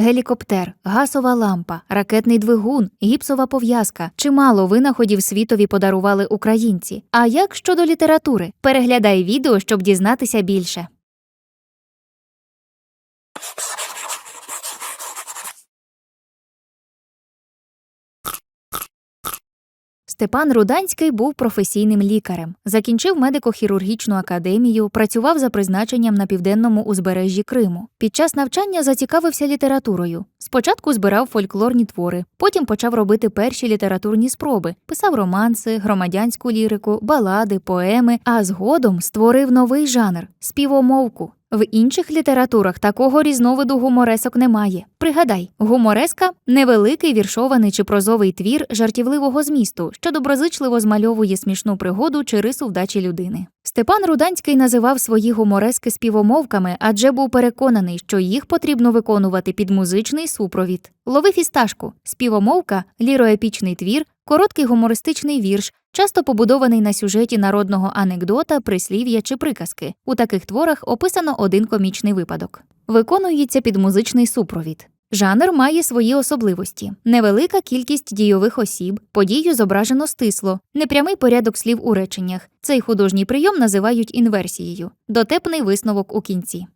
гелікоптер, газова лампа, ракетний двигун, гіпсова пов'язка. Чимало винаходів світові подарували українці. А як щодо літератури? Переглядай відео, щоб дізнатися більше. Степан Руданський був професійним лікарем. Закінчив медико-хірургічну академію, працював за призначенням на південному узбережжі Криму. Під час навчання зацікавився літературою. Спочатку збирав фольклорні твори, потім почав робити перші літературні спроби, писав романси, громадянську лірику, балади, поеми, а згодом створив новий жанр співомовку. В інших літературах такого різновиду гуморесок немає. Пригадай, гумореска невеликий віршований чи прозовий твір жартівливого змісту, що доброзичливо змальовує смішну пригоду чи рису вдачі людини. Степан Руданський називав свої гуморески співомовками, адже був переконаний, що їх потрібно виконувати під музичний супровід. Лови фісташку, співомовка, ліроепічний твір, короткий гумористичний вірш, часто побудований на сюжеті народного анекдота, прислів'я чи приказки. У таких творах описано один комічний випадок. Виконується під музичний супровід. Жанр має свої особливості: невелика кількість дійових осіб, подію зображено стисло, непрямий порядок слів у реченнях. Цей художній прийом називають інверсією, дотепний висновок у кінці.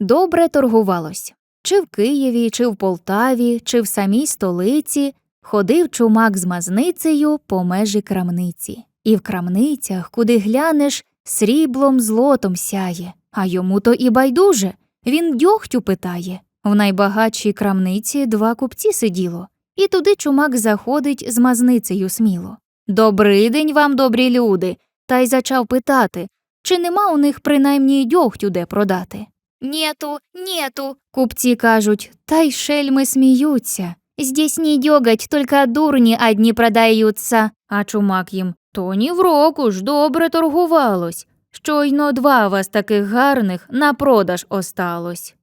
Добре торгувалось. Чи в Києві, чи в Полтаві, чи в самій столиці ходив чумак з мазницею по межі крамниці. І в крамницях, куди глянеш, сріблом злотом сяє, а йому то і байдуже. Він дьогтю питає. В найбагатшій крамниці два купці сиділо, і туди чумак заходить з мазницею сміло. Добрий день вам, добрі люди. Та й зачав питати, чи нема у них принаймні дьогтю де продати. Нету, нету. Купці кажуть, та й шельми сміються. Здесь не дьоготь, только дурні одні продаються. А чумак їм то ні в року ж добре торгувалось. Щойно два вас таких гарних на продаж осталось.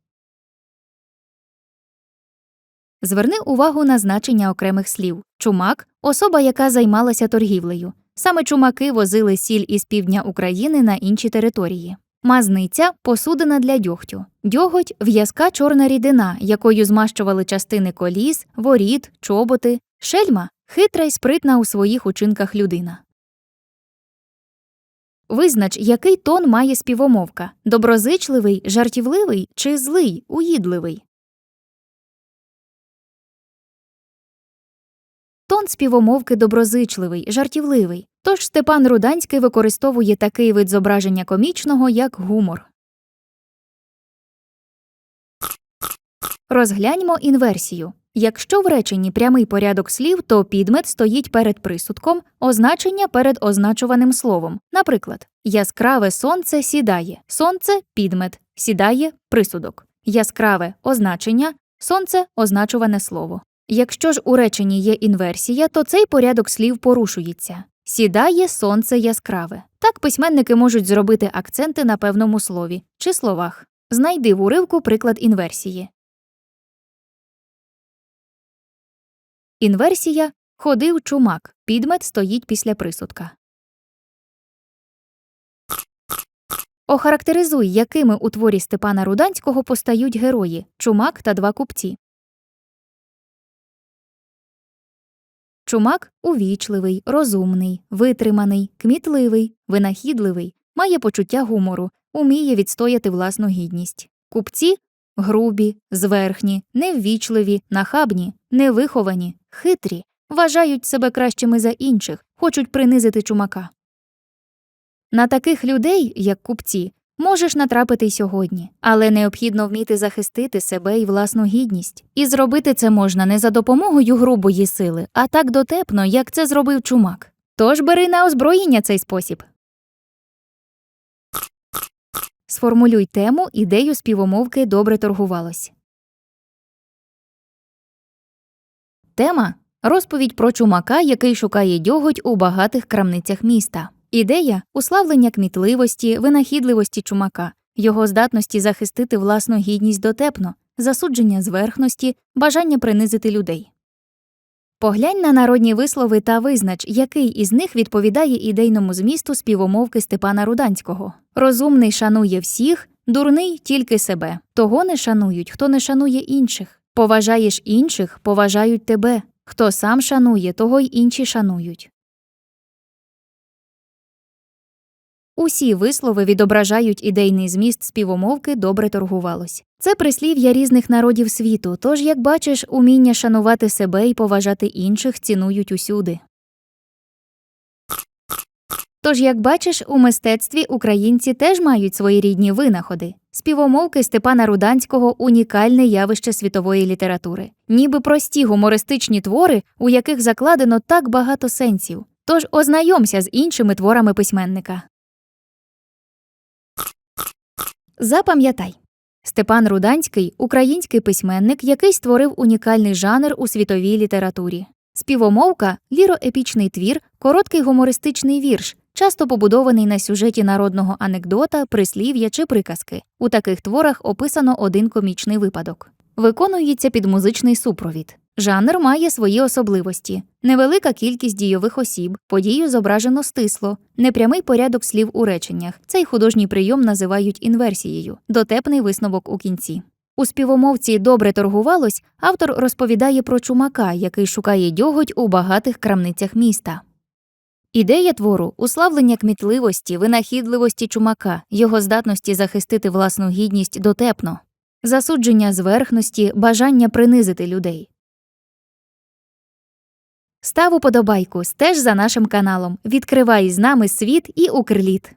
Зверни увагу на значення окремих слів. Чумак особа, яка займалася торгівлею. Саме чумаки возили сіль із півдня України на інші території. Мазниця посудина для дьогтю. Дьоготь в'язка чорна рідина, якою змащували частини коліс, воріт, чоботи. Шельма хитра й спритна у своїх учинках людина. Визнач, який тон має співомовка доброзичливий, жартівливий чи злий, уїдливий. Тон співомовки доброзичливий, жартівливий. Тож Степан Руданський використовує такий вид зображення комічного, як гумор. Розгляньмо інверсію. Якщо в реченні прямий порядок слів, то підмет стоїть перед присудком, означення перед означуваним словом. Наприклад, яскраве сонце сідає, сонце підмет, сідає присудок, яскраве означення, сонце означуване слово. Якщо ж у реченні є інверсія, то цей порядок слів порушується. Сідає сонце яскраве. Так письменники можуть зробити акценти на певному слові чи словах. Знайди в уривку приклад інверсії. Інверсія ходив чумак. Підмет стоїть після присудка. Охарактеризуй, якими у творі Степана Руданського постають герої чумак та два купці. Чумак увічливий, розумний, витриманий, кмітливий, винахідливий, має почуття гумору, уміє відстояти власну гідність. Купці грубі, зверхні, неввічливі, нахабні, невиховані, хитрі, вважають себе кращими за інших, хочуть принизити чумака. На таких людей, як купці, можеш натрапити й сьогодні, але необхідно вміти захистити себе і власну гідність. І зробити це можна не за допомогою грубої сили, а так дотепно, як це зробив чумак. Тож бери на озброєння цей спосіб. Сформулюй тему, ідею співомовки добре торгувалось. Тема розповідь про чумака, який шукає дьоготь у багатих крамницях міста. Ідея уславлення кмітливості, винахідливості чумака, його здатності захистити власну гідність дотепно, засудження зверхності, бажання принизити людей. Поглянь на народні вислови та визнач, який із них відповідає ідейному змісту співомовки Степана Руданського. Розумний шанує всіх, Дурний тільки себе. Того не шанують, хто не шанує інших. Поважаєш інших, поважають тебе. Хто сам шанує, того й інші шанують. Усі вислови відображають ідейний зміст співомовки добре торгувалось. Це прислів'я різних народів світу, тож, як бачиш, уміння шанувати себе і поважати інших цінують усюди. Тож, як бачиш, у мистецтві українці теж мають свої рідні винаходи. Співомовки Степана Руданського унікальне явище світової літератури, ніби прості гумористичні твори, у яких закладено так багато сенсів. Тож ознайомся з іншими творами письменника. Запам'ятай. Степан Руданський український письменник, який створив унікальний жанр у світовій літературі. Співомовка ліроепічний твір, короткий гумористичний вірш, часто побудований на сюжеті народного анекдота, прислів'я чи приказки. У таких творах описано один комічний випадок. Виконується під музичний супровід. Жанр має свої особливості: невелика кількість дійових осіб, подію зображено стисло, непрямий порядок слів у реченнях. Цей художній прийом називають інверсією, дотепний висновок у кінці. У співомовці добре торгувалось, автор розповідає про чумака, який шукає дьоготь у багатих крамницях міста. Ідея твору уславлення кмітливості, винахідливості чумака, його здатності захистити власну гідність дотепно, засудження зверхності, бажання принизити людей. Став уподобайку, стеж за нашим каналом, відкривай з нами світ і укрліт.